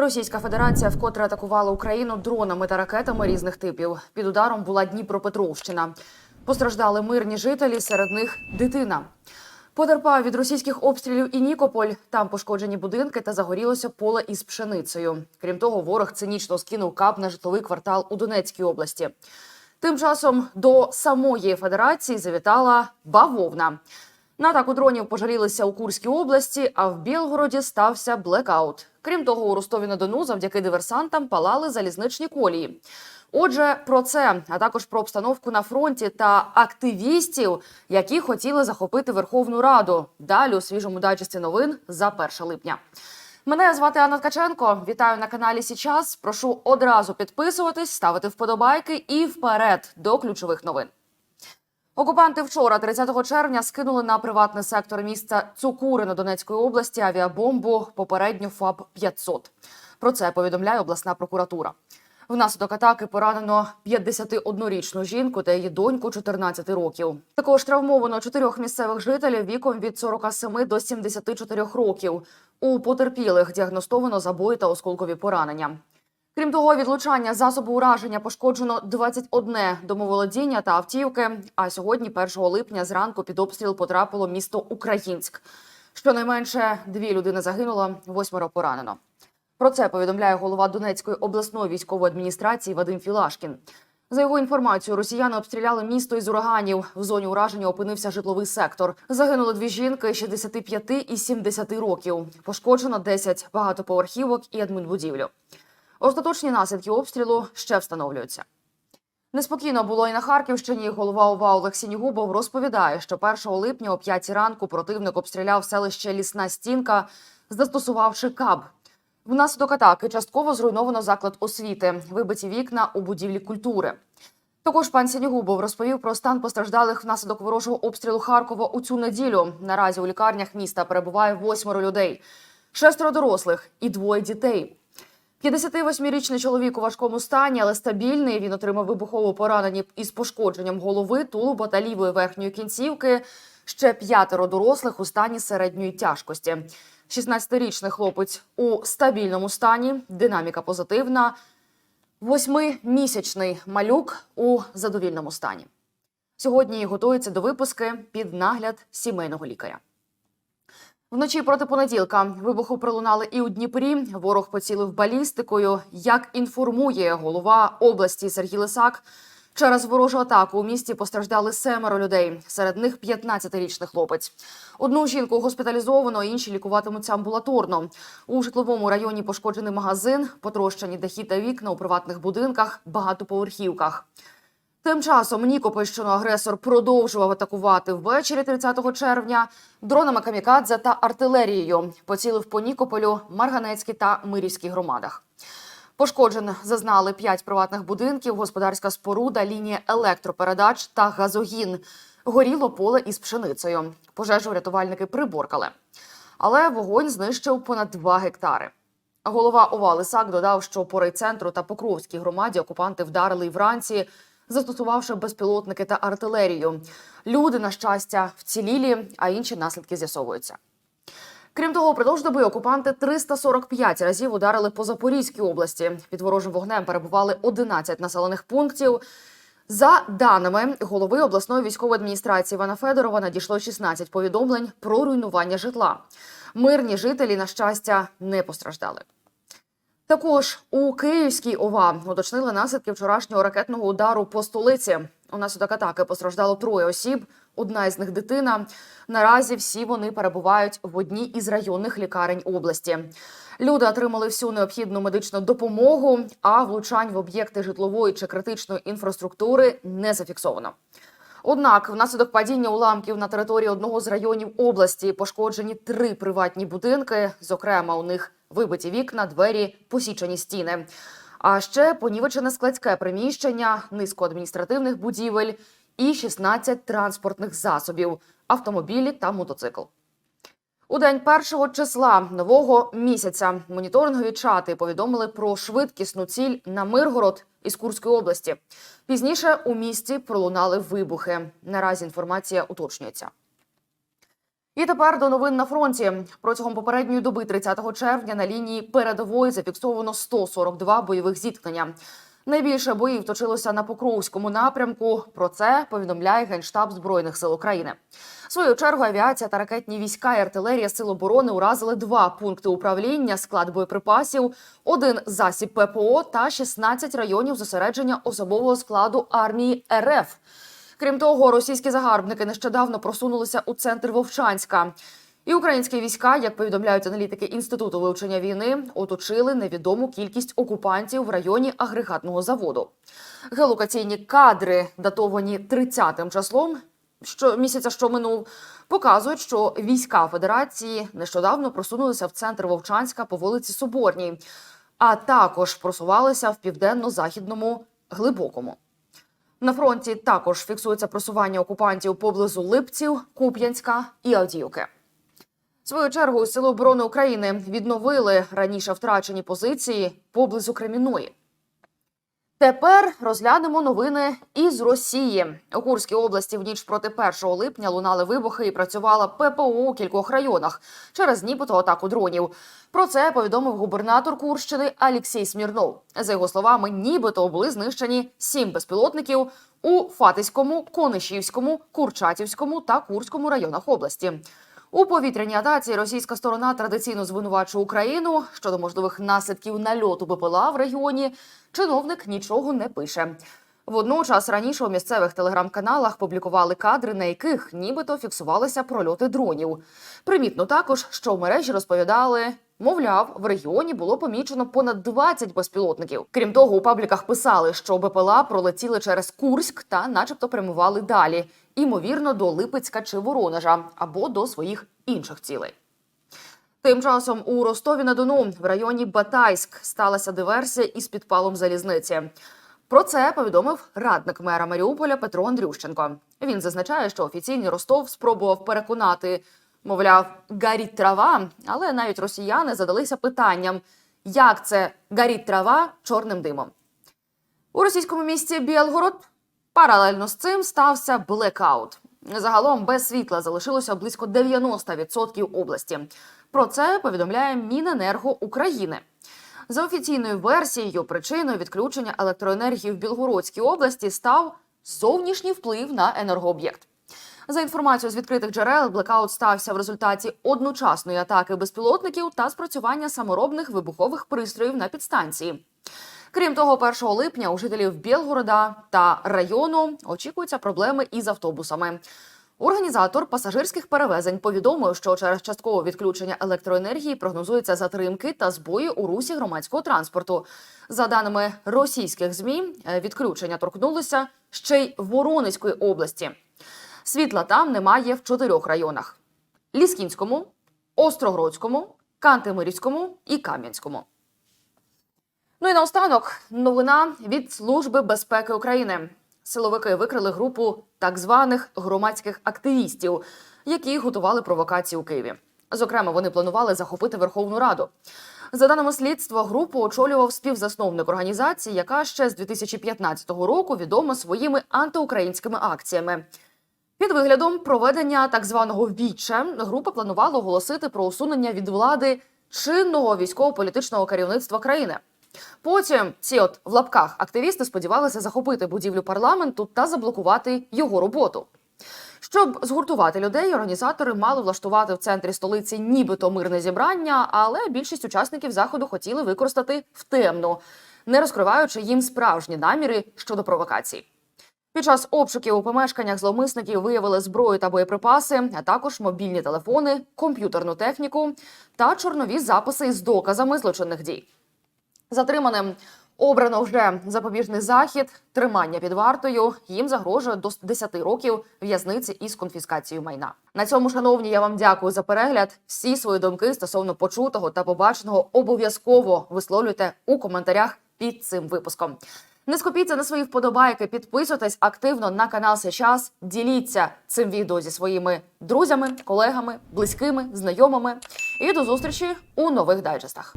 Російська Федерація вкотре атакувала Україну дронами та ракетами різних типів. Під ударом була Дніпропетровщина. Постраждали мирні жителі, серед них дитина. Потерпав від російських обстрілів і Нікополь. Там пошкоджені будинки та загорілося поле із пшеницею. Крім того, ворог цинічно скинув кап на житловий квартал у Донецькій області. Тим часом до самої федерації завітала бавовна. На атаку дронів пожалілися у Курській області, а в Білгороді стався блекаут. Крім того, у Ростові на Дону завдяки диверсантам палали залізничні колії. Отже, про це, а також про обстановку на фронті та активістів, які хотіли захопити Верховну Раду. Далі у свіжому дайджесті новин за 1 липня. Мене звати Анна Ткаченко. Вітаю на каналі Січас. Прошу одразу підписуватись, ставити вподобайки і вперед до ключових новин. Окупанти вчора, 30 червня, скинули на приватний сектор міста Цукурино Донецької області авіабомбу попередньо ФАБ 500 Про це повідомляє обласна прокуратура. Внаслідок атаки поранено 51-річну жінку та її доньку 14 років. Також травмовано чотирьох місцевих жителів віком від 47 до 74 років. У потерпілих діагностовано забої та осколкові поранення. Крім того, від влучання засобу ураження пошкоджено 21 домоволодіння та автівки. А сьогодні, 1 липня, зранку під обстріл потрапило місто Українськ. Щонайменше дві людини загинуло, восьмеро поранено. Про це повідомляє голова Донецької обласної військової адміністрації Вадим Філашкін. За його інформацією, росіяни обстріляли місто із ураганів. В зоні ураження опинився житловий сектор. Загинули дві жінки 65 і 70 років. Пошкоджено 10 багатоповерхівок і адмінбудівлю. Остаточні наслідки обстрілу ще встановлюються. Неспокійно було і на Харківщині. Голова ОВА Олег Сінігубов розповідає, що 1 липня о 5 ранку противник обстріляв селище Лісна Стінка, застосувавши каб. Внаслідок атаки частково зруйновано заклад освіти, вибиті вікна у будівлі культури. Також пан Сінігубов розповів про стан постраждалих внаслідок ворожого обстрілу Харкова у цю неділю. Наразі у лікарнях міста перебуває восьмеро людей, шестеро дорослих і двоє дітей. 58-річний чоловік у важкому стані, але стабільний. Він отримав вибухове поранення із пошкодженням голови, тулуба та лівої верхньої кінцівки. Ще п'ятеро дорослих у стані середньої тяжкості. 16-річний хлопець у стабільному стані, динаміка позитивна. Восьмимісячний малюк у задовільному стані. Сьогодні готується до випуски під нагляд сімейного лікаря. Вночі проти понеділка вибухи пролунали і у Дніпрі. Ворог поцілив балістикою. Як інформує голова області Сергій Лисак, через ворожу атаку у місті постраждали семеро людей. Серед них 15-річний хлопець. Одну жінку госпіталізовано, інші лікуватимуться амбулаторно. У житловому районі пошкоджений магазин, потрощені дахи та вікна у приватних будинках, багатоповерхівках. Тим часом Нікопольщину агресор продовжував атакувати ввечері 30 червня дронами камікадзе та артилерією. Поцілив по Нікополю, Марганецькій та Мирівській громадах. Пошкоджен зазнали п'ять приватних будинків, господарська споруда, лінія електропередач та газогін. Горіло поле із пшеницею. Пожежу рятувальники приборкали. Але вогонь знищив понад 2 гектари. Голова ОВА Лисак додав, що по райцентру та Покровській громаді окупанти вдарили й вранці, застосувавши безпілотники та артилерію. Люди, на щастя, вцілілі, а інші наслідки з'ясовуються. Крім того, упродовж доби окупанти 345 разів ударили по Запорізькій області. Під ворожим вогнем перебували 11 населених пунктів. За даними голови обласної військової адміністрації Івана Федорова, надійшло 16 повідомлень про руйнування житла. Мирні жителі, на щастя, не постраждали. Також у Київській ОВА уточнили наслідки вчорашнього ракетного удару по столиці. Унаслідок атаки постраждало троє осіб. Одна із них дитина. Наразі всі вони перебувають в одній із районних лікарень області. Люди отримали всю необхідну медичну допомогу, а влучань в об'єкти житлової чи критичної інфраструктури не зафіксовано. Однак, внаслідок падіння уламків на території одного з районів області пошкоджені три приватні будинки. Зокрема, у них вибиті вікна, двері, посічені стіни. А ще понівечене складське приміщення, низку адміністративних будівель і 16 транспортних засобів, автомобілі та мотоцикл. День першого числа нового місяця моніторингові чати повідомили про швидкісну ціль на Миргород із Курської області. Пізніше у місті пролунали вибухи. Наразі інформація уточнюється. І тепер до новин на фронті. Протягом попередньої доби 30 червня на лінії передової зафіксовано 142 бойових зіткнення. Найбільше боїв точилося на Покровському напрямку. Про це повідомляє Генштаб Збройних сил України. В свою чергу авіація та ракетні війська і артилерія сил оборони уразили два пункти управління, склад боєприпасів, один засіб ППО та 16 районів зосередження особового складу армії РФ. Крім того, російські загарбники нещодавно просунулися у центр Вовчанська. І українські війська, як повідомляють аналітики інституту вивчення війни, оточили невідому кількість окупантів в районі агрегатного заводу. Геолокаційні кадри, датовані 30-м числом, що місяця, що минув, показують, що війська Федерації нещодавно просунулися в центр Вовчанська по вулиці Соборній, а також просувалися в південно-західному глибокому. На фронті також фіксується просування окупантів поблизу Липців, Куп'янська і Авдіївки. Свою чергу Сили оборони України відновили раніше втрачені позиції поблизу Креміної. Тепер розглянемо новини із Росії. У Курській області в ніч проти 1 липня лунали вибухи і працювала ППО у кількох районах через нібито атаку дронів. Про це повідомив губернатор Курщини Алексій Смірнов. За його словами, нібито були знищені сім безпілотників у Фатиському, Конишівському, Курчатівському та Курському районах області. У повітряній атаці російська сторона традиційно звинувачує Україну щодо можливих наслідків нальоту БПЛА в регіоні. Чиновник нічого не пише. Водночас раніше у місцевих телеграм-каналах публікували кадри, на яких нібито фіксувалися прольоти дронів. Примітно також, що в мережі розповідали. Мовляв, в регіоні було помічено понад 20 безпілотників. Крім того, у пабліках писали, що БПЛА пролетіли через Курськ та, начебто, прямували далі, імовірно, до Липецька чи Воронежа або до своїх інших цілей. Тим часом у Ростові на Дону в районі Батайськ сталася диверсія із підпалом залізниці. Про це повідомив радник мера Маріуполя Петро Андрющенко. Він зазначає, що офіційний Ростов спробував переконати, мовляв, гаріть трава, але навіть росіяни задалися питанням, як це гаріть трава чорним димом. У російському місті Білгород паралельно з цим стався блекаут. Загалом без світла залишилося близько 90% області. Про це повідомляє Міненерго України. За офіційною версією, причиною відключення електроенергії в Білгородській області став зовнішній вплив на енергооб'єкт. За інформацією з відкритих джерел, блекаут стався в результаті одночасної атаки безпілотників та спрацювання саморобних вибухових пристроїв на підстанції. Крім того, 1 липня у жителів Білгорода та району очікуються проблеми із автобусами. Організатор пасажирських перевезень повідомив, що через часткове відключення електроенергії прогнозуються затримки та збої у русі громадського транспорту. За даними російських змі, е, відключення торкнулося ще й Воронезької області. Світла там немає в чотирьох районах: Ліскінському, Острогродському, Кантемирівському і Кам'янському. Ну і наостанок новина від Служби безпеки України. Силовики викрили групу так званих громадських активістів, які готували провокації у Києві. Зокрема, вони планували захопити Верховну Раду. За даними слідства, групу очолював співзасновник організації, яка ще з 2015 року відома своїми антиукраїнськими акціями. Під виглядом проведення так званого віче група планувала оголосити про усунення від влади чинного військово-політичного керівництва країни. Потім ці от в лапках активісти сподівалися захопити будівлю парламенту та заблокувати його роботу. Щоб згуртувати людей, організатори мали влаштувати в центрі столиці нібито мирне зібрання, але більшість учасників заходу хотіли використати в темну, не розкриваючи їм справжні наміри щодо провокацій. Під час обшуків у помешканнях зловмисників виявили зброю та боєприпаси, а також мобільні телефони, комп'ютерну техніку та чорнові записи з доказами злочинних дій. Затриманим обрано вже запобіжний захід, тримання під вартою. Їм загрожує до 10 років в'язниці із конфіскацією майна. На цьому, шановні, я вам дякую за перегляд. Всі свої думки стосовно почутого та побаченого обов'язково висловлюйте у коментарях під цим випуском. Не скупіться на свої вподобайки, підписуйтесь активно на канал Сейчас, діліться цим відео зі своїми друзями, колегами, близькими, знайомими. І до зустрічі у нових дайджестах.